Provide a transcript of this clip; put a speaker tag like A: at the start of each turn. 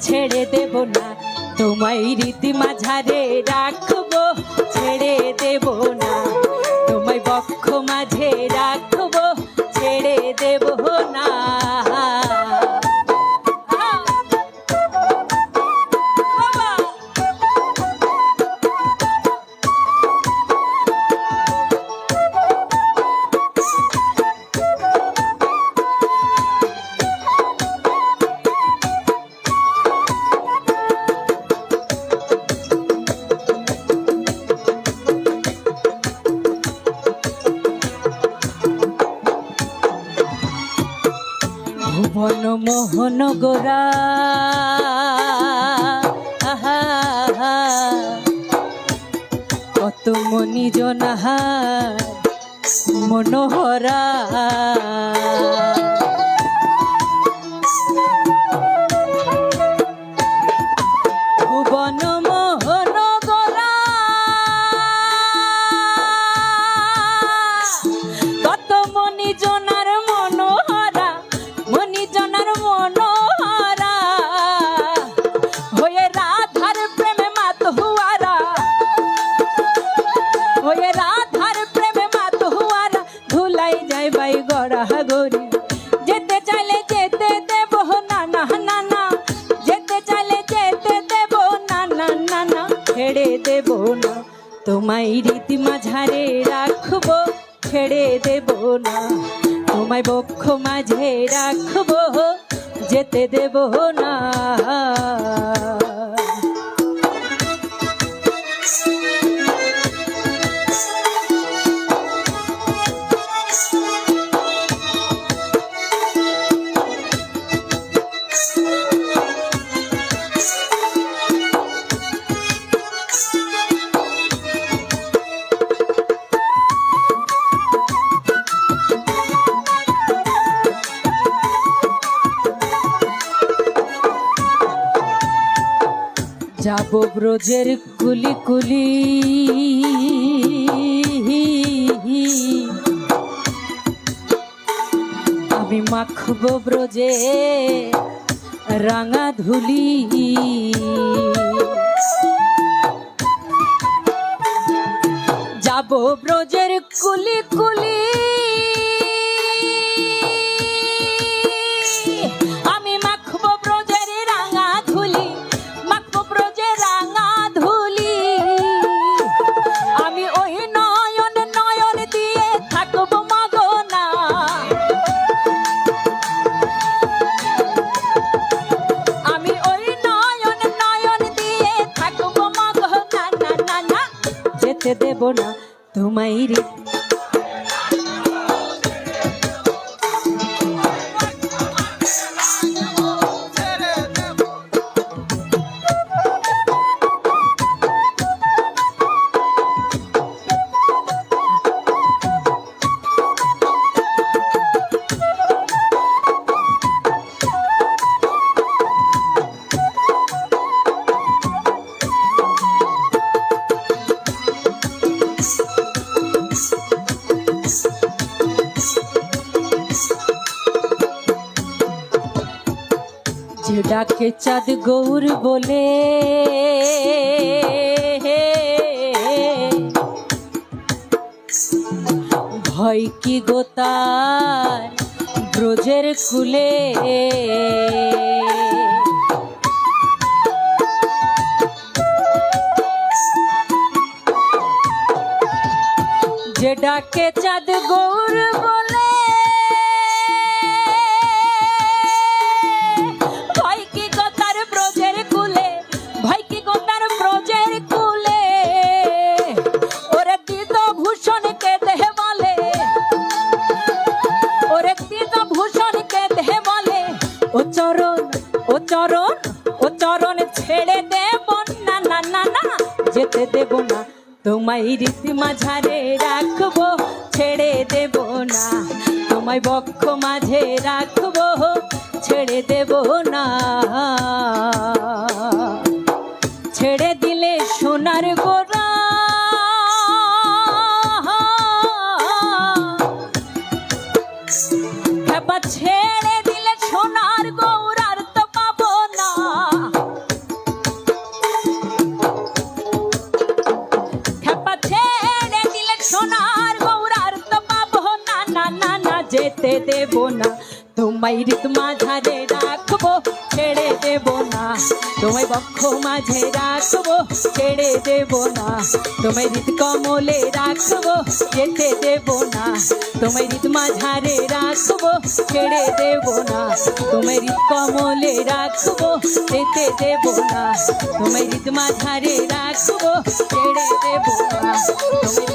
A: ছেড়ে দেব না। তোমায় রীতি মাঝারে রাখব, ছেড়ে দেব না। তোমায় বক্ষ মাঝে রাখব, ছেড়ে দেব না। বনমোহন গোরা। কত মনি জনাহার মনোহরা। ছেড়ে দেব না। তোমায় রীতি মাঝারে রাখব, ছেড়ে দেব না। তোমায় বক্ষ মাঝে রাখব, যেতে দেব না। যাব ব্রজের কুলি কুলি। আমি মাখব ব্রজে রাঙা ধুলি। যাব ব্রজের কুলি কুলি। যেতে দেব না তোমায় রে। ডাকে চাঁদ গৌর বলে ভয় কি গোতার ব্রজের কুলে? যে ডাকে চাঁদ গৌর বলে চরণ, ও চরণ ছেড়ে দেব না না না না, যেতে দেব না। তোমায় রীতি মাঝারে রাখব, ছেড়ে দেব না। তোমায় বক্ষ মাঝে রাখব, ছেড়ে দেব না। যেতে দেব না তোমায় ঋত মাঝারে রাখব ছেড়ে দেব না তোমায় বক্ষ মাঝে রাখব ছেড়ে দেব না তোমায় ঋত কমলে রাখব যেতে দেব না তোমায় ঋত মাঝারে রাখব ছেড়ে দেব না তোমায় ঋত কমলে রাখব যেতে দেব না তোমায় ঋত মাঝারে রাখব ছেড়ে দেব না তোমায়